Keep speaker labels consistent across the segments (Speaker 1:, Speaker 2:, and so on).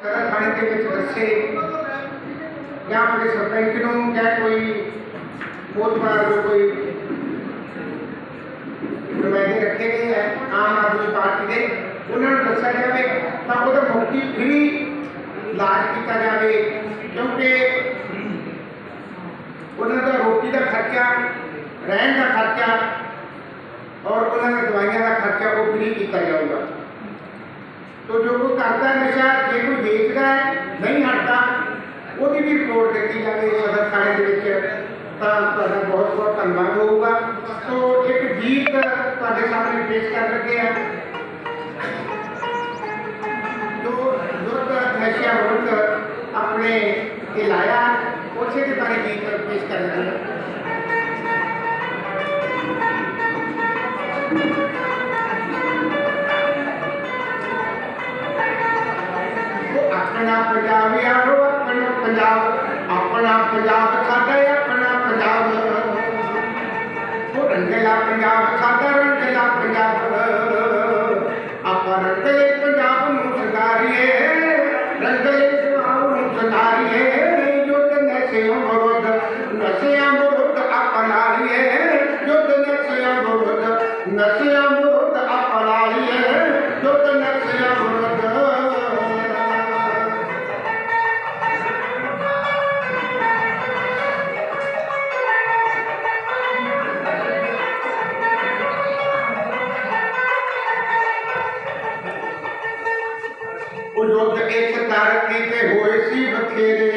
Speaker 1: ਸਦਰ ਥਾਣੇ ਦੇ ਵਿੱਚ ਦੱਸੇ ਜਾਂ ਆਪਣੇ ਸਰਪੰਚ ਨੂੰ ਜਾਂ ਕੋਈ ਮੋਤਬਾਰ ਜੋ ਕੋਈ ਨੁਮਾਇੰਦੇ ਰੱਖੇ ਗਏ ਹੈ ਆਮ ਆਦਮੀ ਪਾਰਟੀ ਦੇ ਉਹਨਾਂ ਨੂੰ ਦੱਸਿਆ ਜਾਵੇ ਤਾਂ ਉਹਦਾ ਮੁਕਤੀ ਫ੍ਰੀ ਇਲਾਜ ਕੀਤਾ ਜਾਵੇ ਕਿਉਂਕਿ ਉਹਨਾਂ ਦਾ ਰੋਟੀ ਦਾ ਖਰਚਾ ਰਹਿਣ ਦਾ ਖਰਚਾ ਔਰ ਉਹਨਾਂ ਦੀਆਂ ਦਵਾਈਆਂ ਦਾ ਖਰਚਾ ਉਹ ਫ੍ਰੀ ਕੀਤਾ ਜਾਊਗਾ ਤੋ ਜੋ ਕੋਈ ਕਰਦਾ ਨਸ਼ਾ ਵੀ ਰਿਪੋਰਟ ਦਿੱਤੀ ਜਾਵੇ ਸਦਰ ਥਾਣੇ ਦੇ ਵਿੱਚ ਤਾਂ ਤੁਹਾਡਾ ਬਹੁਤ ਬਹੁਤ ਧੰਨਵਾਦ ਹੋਊਗਾ ਤੋ ਇੱਕ ਗੀਤ ਤੁਹਾਡੇ ਸਾਹਮਣੇ ਪੇਸ਼ ਕਰ ਲੱਗੇ ਆ ਜੋ ਦੁੱਧ ਨਸ਼ਿਆਂ ਵਿਰੁੱਧ ਆਪਣੇ ਇਹ ਲਾਇਆ ਉਸੇ ਦੇ ਬਾਰੇ ਗੀਤ ਪੇਸ਼ ਕਰ ਲੱਗੇ ਆ ਉਹ ਆਪਣਾ ਪੰਜਾਬ ਯਾਰੋ ਆਪਣਾ ਪੰਜਾਬ ਆਪਣਾ ਪੰਜਾਬ ਸਾਡਾ ਆਪਣਾ ਪੰਜਾਬ ਉਹ ਰੰਗਲਾ ਪੰਜਾਬ ਸਾਡਾ ਰੰਗਲਾ ਪੰਜਾਬ ਆਪਾਂ ਰੰਗਲੇ ਪੰਜਾਬ ਨੂੰ ਸੰਗਾਰੀਏ ਰੰਗਲੇ ਜਵਾਨ ਨੂੰ ਸੰਗਾਰੀਏ ਯੁੱਧ ਨਸ਼ਿਆਂ ਵਿਰੁੱਧ ਨਸ਼ਿਆਂ ਵਿਰੁੱਧ ਆਪਣਾ ਲਈਏ ਯੁੱਧ ਨਸ਼ਿਆਂ ਵਿਰੁੱਧ ਨਸ਼ਿਆਂ ਯੁੱਧ ਇੱਕ ਧਰਤੀ ਤੇ ਹੋਏ ਸੀ ਬਥੇਰੇ।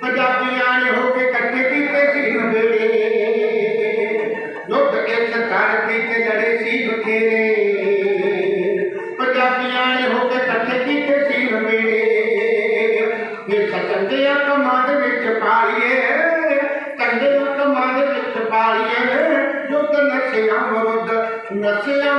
Speaker 1: ਪੰਜਾਬੀਆਂ ਨੇ ਹੋ ਕੇ ਇਕੱਠੇ ਕੀਤੇ ਸੀ ਨਵੇੜੇ ਯੁੱਧ ਇੱਕ ਧਰਤੀ ਤੇ ਲੜੇ ਸੀ ਬਥੇਰੇ। ਪੰਜਾਬੀਆਂ ਨੇ ਹੋ ਕੇ ਇਕੱਠੇ ਕੀਤੇ ਸੀ ਨਵੇੜੇ ਇਹ ਸਚੰਦਿਆਂ ਕਮਾਂ ਦੇ ਵਿੱਚ ਪਾਲੀਏ ਚੰਦਿਆਂ ਕਮਾਂ ਦੇ ਵਿੱਚ ਪਾਲੀਏ। ਯੁੱਧ ਨਸ਼ਿਆਂ ਵਿਰੁੱਧ, ਨਸ਼ਿਆਂ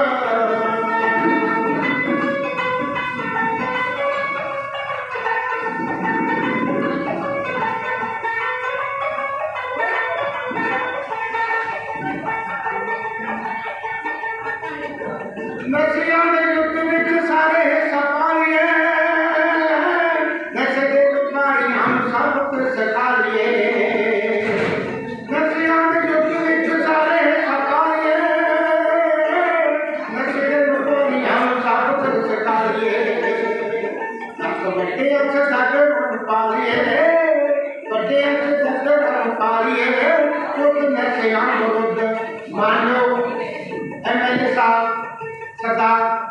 Speaker 1: नरसिया ने युद्ध में सारे सफारी नक्श देव तुम्हारी हम सब सखा लिए। नरसिया ने युद्ध में सारे सफारी नक्श देव तुम्हारी हम सब सखा लिए। नक्श बटे अंश सागर पाली है बटे अंश सागर पाली है क्योंकि नरसिया विरुद्ध मानव एमएलए साहब 下单